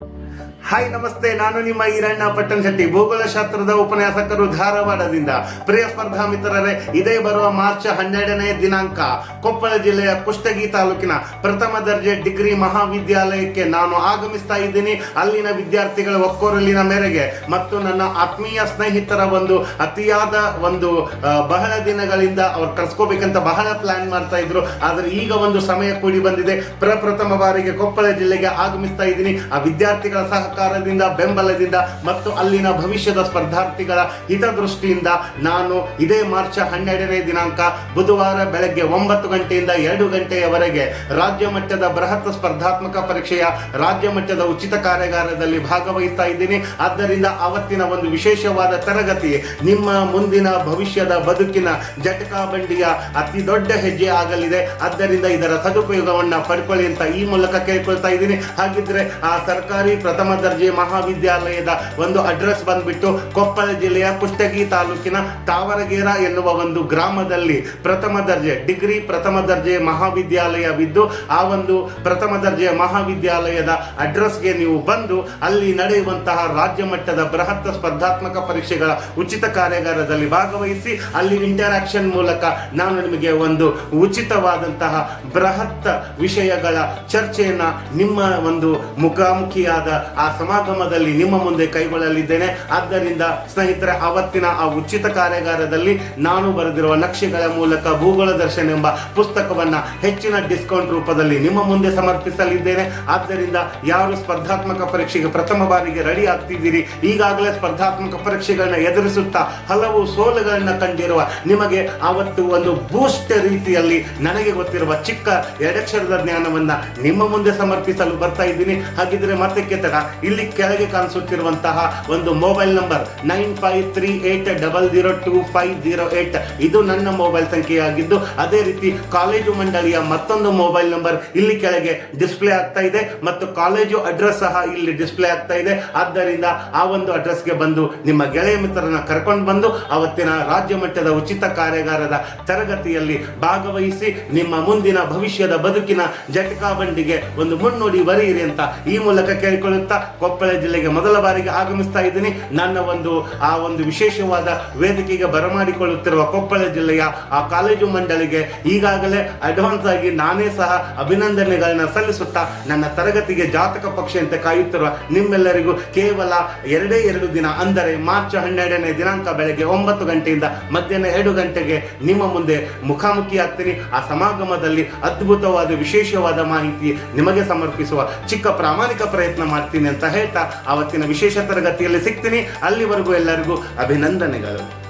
you hi, ನಮಸ್ತೆ. ನಾನು ನಿಮ್ಮ ಈರಣ್ಣ ಪಟ್ಟಣ ಶೆಟ್ಟಿ ಭೂಗೋಳಶಾಸ್ತ್ರದ ಉಪನ್ಯಾಸಕರು ಧಾರವಾಡದಿಂದ. ಪ್ರಿಯ ಸ್ಪರ್ಧಾ ಮಿತ್ರರೇ, ಇದೇ ಬರುವ ಮಾರ್ಚ್ ಹನ್ನೆರಡನೇ ದಿನಾಂಕ. ಕೊಪ್ಪಳ ಜಿಲ್ಲೆಯ ಕುಷ್ಟಗಿ ತಾಲೂಕಿನ ಪ್ರಥಮ ದರ್ಜೆ ಡಿಗ್ರಿ ಮಹಾವಿದ್ಯಾಲಯಕ್ಕೆ ನಾನು ಆಗಮಿಸ್ತಾ ಇದ್ದೀನಿ. ಅಲ್ಲಿನ ವಿದ್ಯಾರ್ಥಿಗಳ ಒಕ್ಕೊರಲಿನ ಮೇರೆಗೆ ಮತ್ತು ನನ್ನ ಆತ್ಮೀಯ ಸ್ನೇಹಿತರ ಒಂದು ಅತಿಯಾದ ಒಂದು ಬಹಳ ದಿನಗಳಿಂದ ಅವ್ರು ಕರ್ಸ್ಕೋಬೇಕಂತ ಬಹಳ ಪ್ಲಾನ್ ಮಾಡ್ತಾ ಇದ್ರು. ಆದರೆ ಈಗ ಒಂದು ಸಮಯ ಕೂಡಿ ಬಂದಿದೆ. ಪ್ರಪ್ರಥಮ ಬಾರಿಗೆ ಕೊಪ್ಪಳ ಜಿಲ್ಲೆಗೆ ಆಗಮಿಸ್ತಾ ಇದ್ದೀನಿ. ಆ ವಿದ್ಯಾರ್ಥಿಗಳ ಸಹಕಾರದಿಂದ, ಬೆಂಬಲದಿಂದ ಮತ್ತು ಅಲ್ಲಿನ ಭವಿಷ್ಯದ ಸ್ಪರ್ಧಾರ್ಥಿಗಳ ಹಿತದೃಷ್ಟಿಯಿಂದ ನಾನು ಇದೇ ಮಾರ್ಚ್ ಹನ್ನೆರಡನೇ ದಿನಾಂಕ ಬುಧವಾರ ಬೆಳಗ್ಗೆ ಒಂಬತ್ತು ಗಂಟೆಯಿಂದ ಎರಡು ಗಂಟೆಯವರೆಗೆ ರಾಜ್ಯ ಮಟ್ಟದ ಬೃಹತ್ ಸ್ಪರ್ಧಾತ್ಮಕ ಪರೀಕ್ಷೆಯ ರಾಜ್ಯ ಮಟ್ಟದ ಉಚಿತ ಕಾರ್ಯಾಗಾರದಲ್ಲಿ ಭಾಗವಹಿಸ್ತಾ ಇದ್ದೀನಿ. ಆದ್ದರಿಂದ ಅವತ್ತಿನ ಒಂದು ವಿಶೇಷವಾದ ತರಗತಿ ನಿಮ್ಮ ಮುಂದಿನ ಭವಿಷ್ಯದ ಬದುಕಿನ ಜಟಕಾ ಬಂಡಿಯ ಅತಿ ದೊಡ್ಡ ಹೆಜ್ಜೆ ಆಗಲಿದೆ. ಆದ್ದರಿಂದ ಇದರ ಸದುಪಯೋಗವನ್ನು ಪಡ್ಕೊಳ್ಳಿ ಅಂತ ಈ ಮೂಲಕ ಕೇಳ್ಕೊಳ್ತಾ ಇದ್ದೀನಿ. ಹಾಗಿದ್ರೆ ಆ ಸರ್ಕಾರಿ ಪ್ರಥಮ ದರ್ಜೆ ಮಹಾವಿದ್ಯಾಲಯದ ಒಂದು ಅಡ್ರೆಸ್ ಬಂದ್ಬಿಟ್ಟು ಕೊಪ್ಪಳ ಜಿಲ್ಲೆಯ ಪುಷ್ಟಗಿ ತಾಲೂಕಿನ ತಾವರಗೇರ ಎನ್ನುವ ಒಂದು ಗ್ರಾಮದಲ್ಲಿ ಪ್ರಥಮ ದರ್ಜೆ, ಡಿಗ್ರಿ ಪ್ರಥಮ ದರ್ಜೆ ಮಹಾವಿದ್ಯಾಲಯವಿದ್ದು, ಆ ಒಂದು ಪ್ರಥಮ ದರ್ಜೆ ಮಹಾವಿದ್ಯಾಲಯದ ಅಡ್ರೆಸ್ಗೆ ನೀವು ಬಂದು ಅಲ್ಲಿ ನಡೆಯುವಂತಹ ರಾಜ್ಯ ಮಟ್ಟದ ಬೃಹತ್ ಸ್ಪರ್ಧಾತ್ಮಕ ಪರೀಕ್ಷೆಗಳ ಉಚಿತ ಕಾರ್ಯಾಗಾರದಲ್ಲಿ ಭಾಗವಹಿಸಿ, ಅಲ್ಲಿ ಇಂಟರಾಕ್ಷನ್ ಮೂಲಕ ನಾನು ನಿಮಗೆ ಒಂದು ಉಚಿತವಾದಂತಹ ಬೃಹತ್ ವಿಷಯಗಳ ಚರ್ಚೆಯನ್ನು ನಿಮ್ಮ ಒಂದು ಮುಖಾಮುಖಿಯಾದ ಆ ಸಮಾಗಮದಲ್ಲಿ ನಿಮ್ಮ ಮುಂದೆ ಕೈಗೊಳ್ಳಲಿದ್ದೇನೆ. ಆದ್ದರಿಂದ ಸ್ನೇಹಿತರೆ ಅವತ್ತಿನ ಆ ಉಚಿತ ಕಾರ್ಯಾಗಾರದಲ್ಲಿ ನಾನು ಬರೆದಿರುವ ನಕ್ಷೆಗಳ ಮೂಲಕ ಭೂಗೋಳ ದರ್ಶನ ಎಂಬ ಪುಸ್ತಕವನ್ನ ಹೆಚ್ಚಿನ ಡಿಸ್ಕೌಂಟ್ ರೂಪದಲ್ಲಿ ನಿಮ್ಮ ಮುಂದೆ ಸಮರ್ಪಿಸಲಿದ್ದೇನೆ. ಆದ್ದರಿಂದ ಯಾರು ಸ್ಪರ್ಧಾತ್ಮಕ ಪರೀಕ್ಷೆಗೆ ಪ್ರಥಮ ಬಾರಿಗೆ ರೆಡಿ ಆಗ್ತಿದ್ದೀರಿ, ಈಗಾಗಲೇ ಸ್ಪರ್ಧಾತ್ಮಕ ಪರೀಕ್ಷೆಗಳನ್ನ ಎದುರಿಸುತ್ತಾ ಹಲವು ಸೋಲುಗಳನ್ನ ಕಂಡಿರುವ ನಿಮಗೆ ಆವತ್ತು ಒಂದು ಬೂಸ್ಟ್ ರೀತಿಯಲ್ಲಿ ನನಗೆ ಗೊತ್ತಿರುವ ಚಿಕ್ಕ ಎರಡಕ್ಷರದ ಜ್ಞಾನವನ್ನ ನಿಮ್ಮ ಮುಂದೆ ಸಮರ್ಪಿಸಲು ಬರ್ತಾ ಇದ್ದೀನಿ. ಹಾಗಿದ್ರೆ ಮತ್ತೆ ಕೆತ್ತಡ ಇಲ್ಲಿ ಕೆಳಗೆ ಕಾಣಿಸುತ್ತಿರುವಂತಹ ಒಂದು mobile number nine five three eight double zero two five zero eight. ಇದು ನನ್ನ ಮೊಬೈಲ್ ಸಂಖ್ಯೆಯಾಗಿದ್ದು, ಅದೇ ರೀತಿ ಕಾಲೇಜು ಮಂಡಳಿಯ ಮತ್ತೊಂದು ಮೊಬೈಲ್ ನಂಬರ್ ಇಲ್ಲಿ ಕೆಳಗೆ ಡಿಸ್ಪ್ಲೇ ಆಗ್ತಾ ಇದೆ ಮತ್ತು ಕಾಲೇಜು ಅಡ್ರೆಸ್ ಸಹ ಇಲ್ಲಿ ಡಿಸ್ಪ್ಲೇ ಆಗ್ತಾ ಇದೆ. ಆದ್ದರಿಂದ ಆ ಒಂದು ಅಡ್ರೆಸ್ಗೆ ಬಂದು ನಿಮ್ಮ ಗೆಳೆಯ ಮಿತ್ರರನ್ನ ಕರ್ಕೊಂಡು ಬಂದು ಅವತ್ತಿನ ರಾಜ್ಯ ಮಟ್ಟದ ಉಚಿತ ಕಾರ್ಯಾಗಾರದ ತರಗತಿಯಲ್ಲಿ ಭಾಗವಹಿಸಿ ನಿಮ್ಮ ಮುಂದಿನ ಭವಿಷ್ಯದ ಬದುಕಿನ ಜಟಕಾ ಬಂಡಿಗೆ ಒಂದು ಮುನ್ನುಡಿ ಬರೆಯಿರಿ ಅಂತ ಈ ಮೂಲಕ ಕೇಳಿಕೊಳ್ಳುತ್ತಾ ಕೊಪ್ಪಳ ಜಿಲ್ಲೆಗೆ ಮೊದಲ ಬಾರಿಗೆ ಆಗಮಿಸ್ತಾ ಇದ್ದೀನಿ. ನನ್ನ ಒಂದು, ಆ ಒಂದು ವಿಶೇಷವಾದ ವೇದಿಕೆಗೆ ಬರಮಾಡಿಕೊಳ್ಳುತ್ತಿರುವ ಕೊಪ್ಪಳ ಜಿಲ್ಲೆಯ ಆ ಕಾಲೇಜು ಮಂಡಳಿಗೆ ಈಗಾಗಲೇ ಅಡ್ವಾನ್ಸ್ ಆಗಿ ನಾನೇ ಸಹ ಅಭಿನಂದನೆಗಳನ್ನ ಸಲ್ಲಿಸುತ್ತಾ ನನ್ನ ತರಗತಿಗೆ ಜಾತಕ ಪಕ್ಷಿಯಂತೆ ಕಾಯುತ್ತಿರುವ ನಿಮ್ಮೆಲ್ಲರಿಗೂ ಕೇವಲ ಎರಡೇ ಎರಡು ದಿನ, ಅಂದರೆ ಮಾರ್ಚ್ ಹನ್ನೆರಡನೇ ದಿನಾಂಕ ಬೆಳಗ್ಗೆ ಒಂಬತ್ತು ಗಂಟೆಯಿಂದ ಮಧ್ಯಾಹ್ನ ಎರಡು ಗಂಟೆಗೆ ನಿಮ್ಮ ಮುಂದೆ ಮುಖಾಮುಖಿ ಆಗ್ತೀನಿ. ಆ ಸಮಾಗಮದಲ್ಲಿ ಅದ್ಭುತವಾದ, ವಿಶೇಷವಾದ ಮಾಹಿತಿ ನಿಮಗೆ ಸಮರ್ಪಿಸುವ ಚಿಕ್ಕ ಪ್ರಾಮಾಣಿಕ ಪ್ರಯತ್ನ ಮಾಡ್ತೀನಿ ಅಂತ ಹೇಳ್ತಾ ಅವತ್ತಿನ ವಿಶೇಷ ತರಗತಿಯಲ್ಲಿ ಸಿಗ್ತೀನಿ. ಅಲ್ಲಿವರೆಗೂ ಎಲ್ಲರಿಗೂ ಅಭಿನಂದನೆಗಳು.